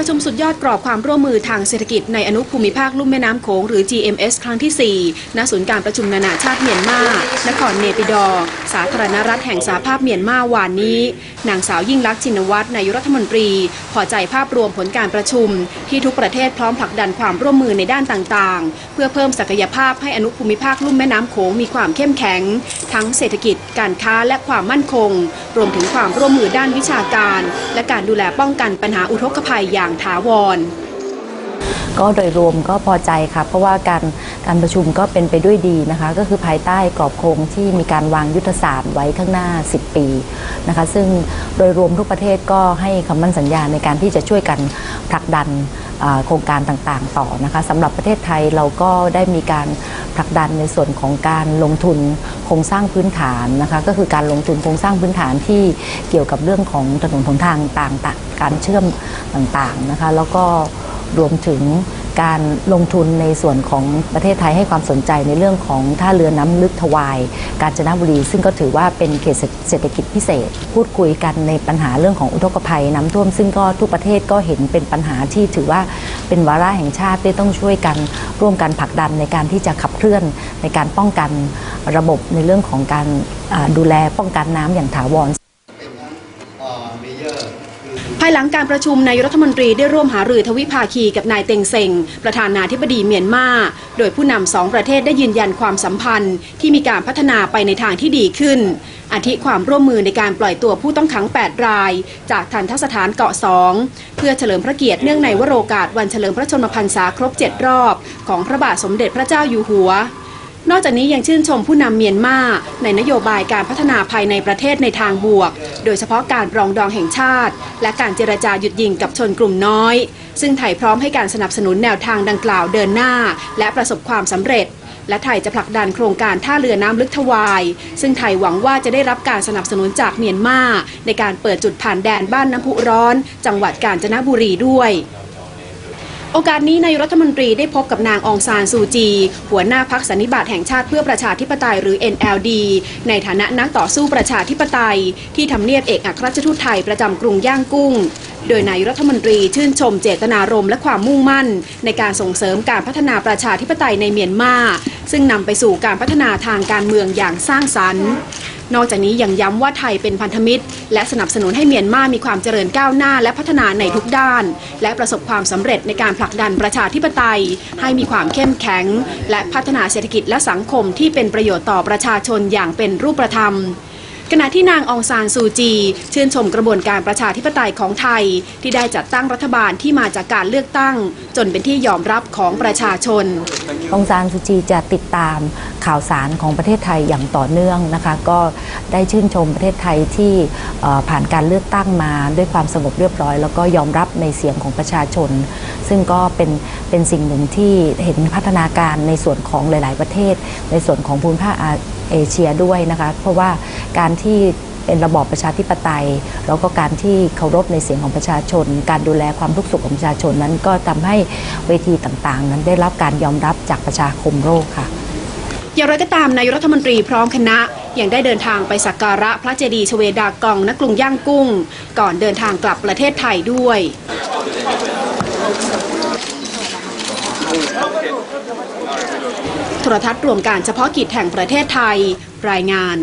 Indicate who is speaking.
Speaker 1: ประชุมสุดยอดกรอบความร่วมมือทางเศรษฐกิจในอนุภูมิภาคลุ่มแม่น้ำโขงหรือ GMS ครั้งที่ 4 ณ ศูนย์การประชุมนานาชาติเมียนมา นครเนปิดอร์สาธารณรัฐแห่งสาภาพเมียนมาวานนี้นางสาวยิ่งลักษณ์ชินวัตรนายรัฐมนตรี พอใจภาพรวมผลการประชุม ที่ทุกประเทศพร้อมผลักดันความร่วมมือในด้านต่างๆ เพื่อเพิ่มศักยภาพให้อนุภูมิภาคลุ่มแม่น้ำโขงมีความเข้มแข็ง ทั้งเศรษฐกิจ การค้าและความมั่นคง รวมถึงความร่วมมือด้านวิชาการ และการดูแลป้องกันปัญหาอุทกภัยอย่างถาวร
Speaker 2: ก็โดยรวมก็พอใจค่ะ เพราะว่าการการประชุมก็เป็นไปด้วยดีนะคะ ก็คือภายใต้กรอบโครงที่มีการวางยุทธศาสตร์ไว้ข้างหน้า 10 ปีนะคะ ซึ่งโดยรวมทุกประเทศก็ให้คำมั่นสัญญาในการที่จะช่วยกันผลักดันโครงการต่างๆ ต่อนะคะสำหรับประเทศไทยเราก็ได้มีการผลักดันในส่วนของการลงทุนโครงสร้างพื้นฐานนะคะก็คือการลงทุนโครงสร้างพื้นฐานที่เกี่ยวกับเรื่องของถนนหนทางต่างๆ การเชื่อมต่างๆนะคะแล้วก็ รวมถึงการลงทุนในส่วนของประเทศไทยให้ความสนใจในเรื่องของท่าเรือน้ำลึกทวาย กาญจนบุรี ซึ่งก็ถือว่าเป็นเขตเศรษฐกิจพิเศษ พูดคุยกันในปัญหาเรื่องของอุทกภัยน้ำท่วม ซึ่งก็ทุกประเทศก็เห็นเป็นปัญหาที่ถือว่าเป็นวาระแห่งชาติที่ต้องช่วยกันร่วมกันผลักดันในการที่จะขับเคลื่อนในการป้องกันระบบในเรื่องของการดูแลป้องกันน้ำอย่างถาวร
Speaker 1: ภายหลังการประชุมนายรัฐมนตรีได้ร่วมหารือทวิภาคีกับนายเต็งเซ็ง ประธานาธิบดีเมียนมา โดยผู้นำสองประเทศได้ยืนยันความสัมพันธ์ ที่มีการพัฒนาไปในทางที่ดีขึ้นอาทิความร่วมมือในการปล่อยตัวผู้ต้องขัง 8 ราย จากทันทสถานเกาะสองเพื่อเฉลิมพระเกียรติเนื่องในวโรกาสวันเฉลิมพระชนมพรรษาครบ 7 รอบ ของพระบาทสมเด็จพระเจ้าอยู่หัว นอกจากนี้ยังชื่นชมผู้นำเมียนมาในนโยบายการพัฒนาภายในประเทศในทางบวก โดยเฉพาะการปรองดองแห่งชาติ และการเจรจาหยุดยิงกับชนกลุ่มน้อย ซึ่งไทยพร้อมให้การสนับสนุนแนวทางดังกล่าวเดินหน้า และประสบความสำเร็จ และไทยจะผลักดันโครงการท่าเรือน้ำลึกทวาย ซึ่งไทยหวังว่าจะได้รับการสนับสนุนจากเมียนมาในการเปิดจุดผ่านแดนบ้านน้ำพุร้อน จังหวัดกาญจนบุรีด้วย โอกาสนี้นายรัฐมนตรีได้พบกับนางองซานซูจี หัวหน้าพักสันนิบาตแห่งชาติเพื่อประชาธิปไตยหรือ NLD ในฐานะนักต่อสู้ประชาธิปไตย ที่ทำเนียบเอกอัครราชทูตไทยประจำกรุงย่างกุ้ง โดยนายรัฐมนตรีชื่นชมเจตนารมณ์และความมุ่งมั่น ในการส่งเสริมการพัฒนาประชาธิปไตยในเมียนมา ซึ่งนำไปสู่การพัฒนาทางการเมืองอย่างสร้างสรรค์ นอกจากนี้ยังย้ำว่าไทยเป็นพันธมิตร และสนับสนุนให้เมียนมามีความเจริญก้าวหน้าและพัฒนาในทุกด้าน และประสบความสำเร็จในการผลักดันประชาธิปไตย ให้มีความเข้มแข็ง และพัฒนาเศรษฐกิจและสังคมที่เป็นประโยชน์ต่อประชาชนอย่างเป็นรูปธรรมขณะที่นางองซานซูจี ชื่นชมกระบวนการประชาธิปไตยของไทย ที่ได้จัดตั้งรัฐบาลที่มาจากการเลือกตั้ง จนเป็นที่ยอมรับของประชาชน
Speaker 2: องซานซูจีจะติดตามข่าวสารของประเทศไทยอย่างต่อเนื่องนะคะ ก็ได้ชื่นชมประเทศไทยที่ผ่านการเลือกตั้งมาด้วยความสงบเรียบร้อย แล้วก็ยอมรับในเสียงของประชาชน ซึ่งก็เป็นเป็นสิ่งหนึ่งที่เห็นพัฒนาการในส่วนของหลาย ๆ ประเทศ ในส่วนของภูมิภาคเอเชียด้วยนะคะเพราะว่าการที่เป็นระบอบประชาธิปไตย แล้วก็การที่เคารพในเสียงของประชาชน การดูแลความทุกข์สุขของประชาชนนั้นก็ทำให้เวทีต่างๆ นั้นได้รับการยอมรับจากประชาคมโลกค่ะ
Speaker 1: อย่างไรก็ตามนายรัฐมนตรีพร้อมคณะยังได้เดินทางไปสักการะพระเจดีย์ชเวดากองณกรุงย่างกุ้ง ก่อนเดินทางกลับประเทศไทยด้วยโทรทัศน์รวมการเฉพาะกิจแห่งประเทศไทย รายงาน